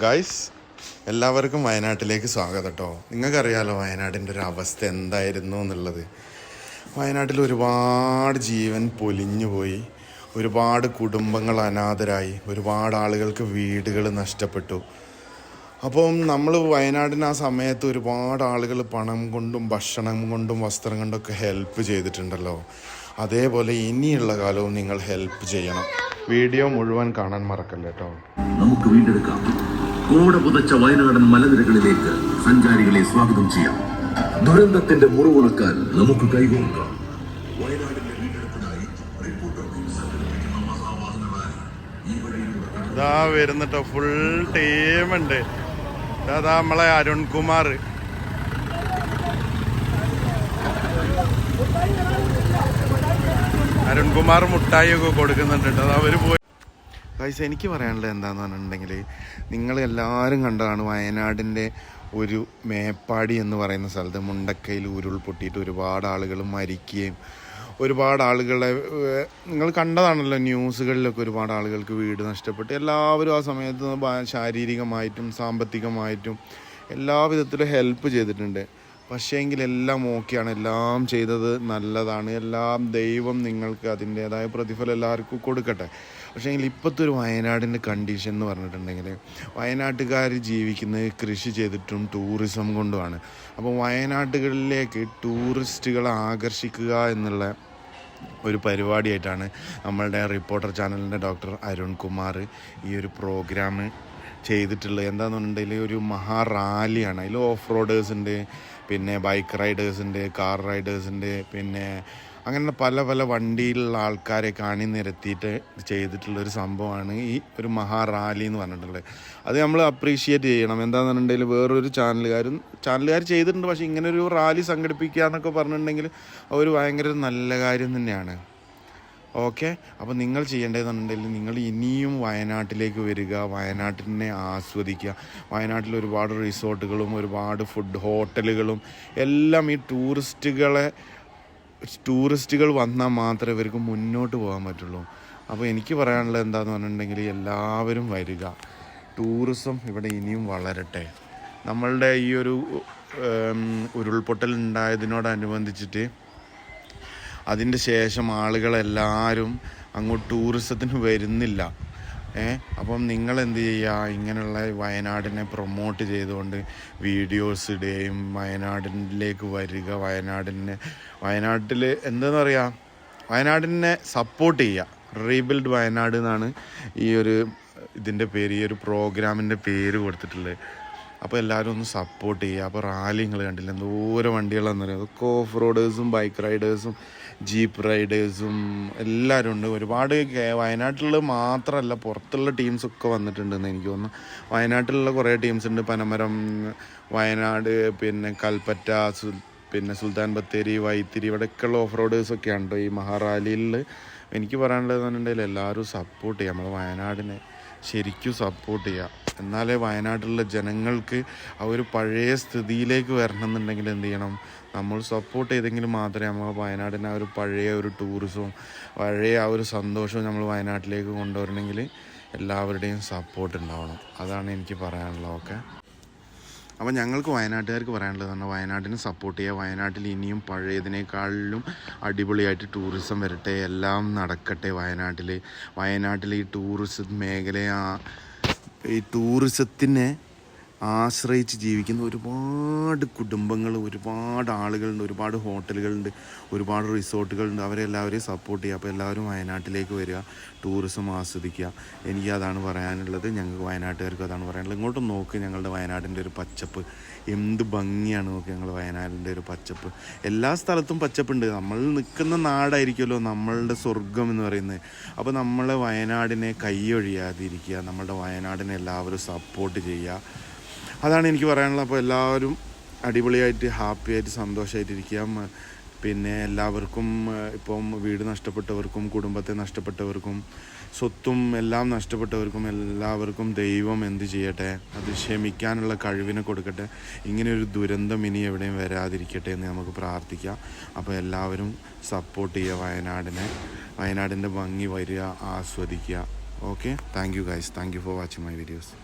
Guys എല്ലാവർക്കും വയനാട്ടിലേക്ക് സ്വാഗതം കേട്ടോ നിങ്ങൾക്കറിയാലോ വയനാടിന്റെ ഒരു അവസ്ഥ എന്തായിരുന്നു എന്നുള്ളത്? വയനാട്ടിൽ ഒരുപാട് ജീവൻ പൊലിഞ്ഞു പോയി. ഒരുപാട് കുടുംബങ്ങൾ അനാഥരായി. ഒരുപാട് ആളുകൾക്ക് വീടുകൾ നഷ്ടപ്പെട്ടു. അപ്പം നമ്മൾ വയനാടിന് ആ സമയത്ത് ഒരുപാട് ആളുകൾ പണം കൊണ്ടും ഭക്ഷണം കൊണ്ടും വസ്ത്രം കൊണ്ടൊക്കെ ഹെൽപ്പ് ചെയ്തിട്ടുണ്ടല്ലോ. അതേപോലെ ഇനിയുള്ള കാലവും നിങ്ങൾ ഹെൽപ്പ് ചെയ്യണം. വീഡിയോ മുഴുവൻ കാണാൻ മറക്കല്ലേ കേട്ടോ? നമുക്ക് വീണ്ടെടുക്കാം. കോട പുതച്ച വയനാടൻ മലനിരകളിലേക്ക് സഞ്ചാരികളെ സ്വാഗതം ചെയ്യാം. ദുരന്തത്തിന്റെ മുറിവുണക്കാൻ നമുക്ക് മഹാവാഹനമായി ഇതാ വരുന്നിട്ടോ ഫുൾ ടീമുണ്ട് അതാ നമ്മളെ അരുൺകുമാർ. അരുൺകുമാർ മുട്ടായിയൊക്കെ കൊടുക്കുന്നുണ്ട്. അത് അവർ പോയി. ഗൈസ് എനിക്ക് പറയാനുള്ളത് എന്താന്ന് പറഞ്ഞിട്ടുണ്ടെങ്കിൽ നിങ്ങൾ എല്ലാവരും കണ്ടതാണ് വയനാടിന്റെ ഒരു മേപ്പാടി എന്ന് പറയുന്ന സ്ഥലത്ത് മുണ്ടക്കയിൽ ഉരുൾപൊട്ടിയിട്ട് ഒരുപാട് ആളുകൾ മരിക്കുകയും ഒരുപാട് ആളുകളെ നിങ്ങൾ കണ്ടതാണല്ലോ ന്യൂസുകളിലൊക്കെ ഒരുപാട് ആളുകൾക്ക് വീട് നഷ്ടപ്പെട്ട് എല്ലാവരും ആ സമയത്ത് ശാരീരികമായിട്ടും സാമ്പത്തികമായിട്ടും എല്ലാ വിധത്തിലും ഹെൽപ്പ് ചെയ്തിട്ടുണ്ട്. പക്ഷേങ്കിൽ എല്ലാം ഓക്കെയാണ്. എല്ലാം ചെയ്തത് നല്ലതാണ്. എല്ലാം ദൈവം നിങ്ങൾക്ക് അതിന്റേതായ പ്രതിഫലം എല്ലാവർക്കും കൊടുക്കട്ടെ. പക്ഷേങ്കിൽ ഇപ്പോഴത്തെ ഒരു വയനാടിന്റെ കണ്ടീഷൻ എന്ന് പറഞ്ഞിട്ടുണ്ടെങ്കിൽ വയനാട്ടുകാർ ജീവിക്കുന്നത് കൃഷി ചെയ്തിട്ടും ടൂറിസം കൊണ്ടുമാണ്. അപ്പോൾ വയനാട്ടുകളിലേക്ക് ടൂറിസ്റ്റുകളെ ആകർഷിക്കുക എന്നുള്ള ഒരു പരിപാടിയായിട്ടാണ് നമ്മളുടെ റിപ്പോർട്ടർ ചാനലിന്റെ ഡോക്ടർ അരുൺ കുമാർ ഈ ഒരു പ്രോഗ്രാം ചെയ്തിട്ടുള്ളത്. എന്താണെന്നുണ്ടെങ്കിൽ ഒരു മഹാ റാലിയാണ്. അതിൽ ഓഫ് റോഡേഴ്സ് ഉണ്ട് പിന്നെ ബൈക്ക് റൈഡേഴ്സ് ഉണ്ട് കാർ റൈഡേഴ്സ് ഉണ്ട് പിന്നെ അങ്ങനെ പല പല വണ്ടിയിലുള്ള ആൾക്കാരെ കാണി നിരത്തിയിട്ട് ചെയ്തിട്ടുള്ള ഒരു സംഭവമാണ് ഈ ഒരു മഹാ റാലി എന്ന് പറഞ്ഞിട്ടുള്ളത്. അത് നമ്മൾ അപ്രീഷിയേറ്റ് ചെയ്യണം. എന്താണെന്നുണ്ടെങ്കിൽ വേറൊരു ചാനലുകാരും ചാനലുകാർ ചെയ്തിട്ടുണ്ട്. പക്ഷേ ഇങ്ങനെ ഒരു റാലി സംഘടിപ്പിക്കുക എന്നൊക്കെ പറഞ്ഞിട്ടുണ്ടെങ്കിൽ ഒരു ഭയങ്കര നല്ല കാര്യം തന്നെയാണ്. ഓക്കെ? അപ്പോൾ നിങ്ങൾ ചെയ്യേണ്ടതെന്നുണ്ടെങ്കിൽ നിങ്ങൾ ഇനിയും വയനാട്ടിലേക്ക് വരിക. വയനാട്ടിനെ ആസ്വദിക്കുക. വയനാട്ടിൽ ഒരുപാട് റിസോർട്ടുകളും ഒരുപാട് ഫുഡ് ഹോട്ടലുകളും എല്ലാം ഈ ടൂറിസ്റ്റുകളെ ടൂറിസ്റ്റുകൾ വന്നാൽ മാത്രമേ ഇവർക്ക് മുന്നോട്ട് പോകാൻ പറ്റുള്ളൂ. അപ്പോൾ എനിക്ക് പറയാനുള്ളത് എന്താണെന്ന് പറഞ്ഞിട്ടുണ്ടെങ്കിൽ എല്ലാവരും വരിക. ടൂറിസം ഇവിടെ ഇനിയും വളരട്ടെ. നമ്മളുടെ ഈ ഒരു ഉരുൾപൊട്ടൽ ഉണ്ടായതിനോടനുബന്ധിച്ചിട്ട് അതിന്റെ ശേഷം ആളുകളെല്ലാവരും അങ്ങോട്ട് ടൂറിസത്തിന് വരുന്നില്ല. ഏ അപ്പം നിങ്ങൾ എന്ത് ചെയ്യുക ഇങ്ങനെയുള്ള വയനാടിനെ പ്രൊമോട്ട് ചെയ്തുകൊണ്ട് വീഡിയോസ് ഇടുകയും വയനാടിലേക്ക് വരിക വയനാടിനെ വയനാട്ടിൽ എന്താണെന്ന് പറയുക വയനാടിനെ സപ്പോർട്ട് ചെയ്യുക റീബിൽഡ് വയനാട് എന്നാണ് ഈ ഒരു ഇതിന്റെ പേര് ഈ ഒരു പ്രോഗ്രാമിന്റെ പേര് കൊടുത്തിട്ടുള്ളത്. അപ്പോൾ എല്ലാവരും ഒന്ന് സപ്പോർട്ട് ചെയ്യുക. അപ്പോൾ റാലി നിങ്ങൾ കണ്ടില്ല? എന്തോരം വണ്ടികളാണെന്ന് പറയുന്നത് അതൊക്കെ ഓഫ് റോഡേഴ്സും ബൈക്ക് റൈഡേഴ്സും ജീപ്പ് റൈഡേഴ്സും എല്ലാവരും ഉണ്ട്. ഒരുപാട് വയനാട്ടിലുള്ള മാത്രമല്ല പുറത്തുള്ള ടീംസൊക്കെ വന്നിട്ടുണ്ടെന്ന് എനിക്ക് തോന്നുന്നു. വയനാട്ടിലുള്ള കുറേ ടീംസ് ഉണ്ട്. പനമരം വയനാട് പിന്നെ കൽപ്പറ്റ പിന്നെ സുൽത്താൻ ബത്തേരി വൈത്തിരി ഇവിടെയൊക്കെയുള്ള ഓഫ് റോഡേഴ്സൊക്കെ ഉണ്ട്. ഈ മഹാറാലിയിൽ എനിക്ക് പറയാനുള്ളത് എന്നുണ്ടെങ്കിൽ എല്ലാവരും സപ്പോർട്ട് ചെയ്യുക. നമ്മൾ വയനാടിനെ ശരിക്കും സപ്പോർട്ട് ചെയ്യുക. എന്നാലേ വയനാട്ടിലുള്ള ജനങ്ങൾക്ക് ആ ഒരു പഴയ സ്ഥിതിയിലേക്ക് വരണം എന്നുണ്ടെങ്കിൽ എന്ത് ചെയ്യണം? നമ്മൾ സപ്പോർട്ട് ചെയ്തെങ്കിൽ മാത്രമേ നമ്മൾ വയനാടിന് ആ ഒരു പഴയ ഒരു ടൂറിസവും പഴയ ആ ഒരു സന്തോഷവും നമ്മൾ വയനാട്ടിലേക്ക് കൊണ്ടുവരണമെങ്കിൽ എല്ലാവരുടെയും സപ്പോർട്ട് ഉണ്ടാവണം. അതാണ് എനിക്ക് പറയാനുള്ളത് ഓക്കെ? അപ്പോൾ ഞങ്ങൾക്ക് വയനാട്ടുകാർക്ക് പറയാനുള്ളത് പറഞ്ഞാൽ വയനാട്ടിനെ സപ്പോർട്ട് ചെയ്യുക. വയനാട്ടിൽ ഇനിയും പഴയതിനേക്കാളിലും അടിപൊളിയായിട്ട് ടൂറിസം വരട്ടെ. എല്ലാം നടക്കട്ടെ വയനാട്ടിൽ വയനാട്ടിൽ ഈ ടൂറിസം മേഖലയെ ഈ ടൂറിസത്തിനെ ആശ്രയിച്ച് ജീവിക്കുന്ന ഒരുപാട് കുടുംബങ്ങൾ ഒരുപാട് ആളുകളുണ്ട് ഒരുപാട് ഹോട്ടലുകളുണ്ട് ഒരുപാട് റിസോർട്ടുകളുണ്ട്. അവരെല്ലാവരെയും സപ്പോർട്ട് ചെയ്യുക. അപ്പോൾ എല്ലാവരും വയനാട്ടിലേക്ക് വരിക ടൂറിസം ആസ്വദിക്കുക. എനിക്ക് അതാണ് പറയാനുള്ളത്. ഞങ്ങൾക്ക് വയനാട്ടുകാർക്ക് അതാണ് പറയാനുള്ളത്. ഇങ്ങോട്ട് നോക്ക് ഞങ്ങളുടെ വയനാടിന്റെ ഒരു പച്ചപ്പ്. എന്ത് ഭംഗിയാണ് നോക്ക് ഞങ്ങൾ വയനാടിന്റെ ഒരു പച്ചപ്പ്. എല്ലാ സ്ഥലത്തും പച്ചപ്പുണ്ട്. നമ്മൾ നിൽക്കുന്ന നാടായിരിക്കുമല്ലോ നമ്മളുടെ സ്വർഗം എന്ന് പറയുന്നത്. അപ്പോൾ നമ്മളെ വയനാടിനെ കൈയൊഴിയാതിരിക്കുക നമ്മളുടെ വയനാടിനെ എല്ലാവരും സപ്പോർട്ട് ചെയ്യുക. അതാണ് എനിക്ക് പറയാനുള്ളത്. അപ്പോൾ എല്ലാവരും അടിപൊളിയായിട്ട് ഹാപ്പി ആയിട്ട് സന്തോഷമായിട്ടിരിക്കുക പിന്നെ എല്ലാവർക്കും ഇപ്പം വീട് നഷ്ടപ്പെട്ടവർക്കും കുടുംബത്തെ നഷ്ടപ്പെട്ടവർക്കും സ്വത്തും എല്ലാം നഷ്ടപ്പെട്ടവർക്കും എല്ലാവർക്കും ദൈവം എന്ത് ചെയ്യട്ടെ അത് ക്ഷമിക്കാനുള്ള കഴിവിനെ കൊടുക്കട്ടെ. ഇങ്ങനെ ഒരു ദുരന്തം ഇനി എവിടെയും വരാതിരിക്കട്ടെ എന്ന് നമുക്ക് പ്രാർത്ഥിക്കാം. അപ്പോൾ എല്ലാവരും സപ്പോർട്ട് ചെയ്യുക വയനാടിനെ. വയനാടിന്റെ ഭംഗി വരിക ആസ്വദിക്കുക. Okay? Thank you guys. Thank you for watching my videos.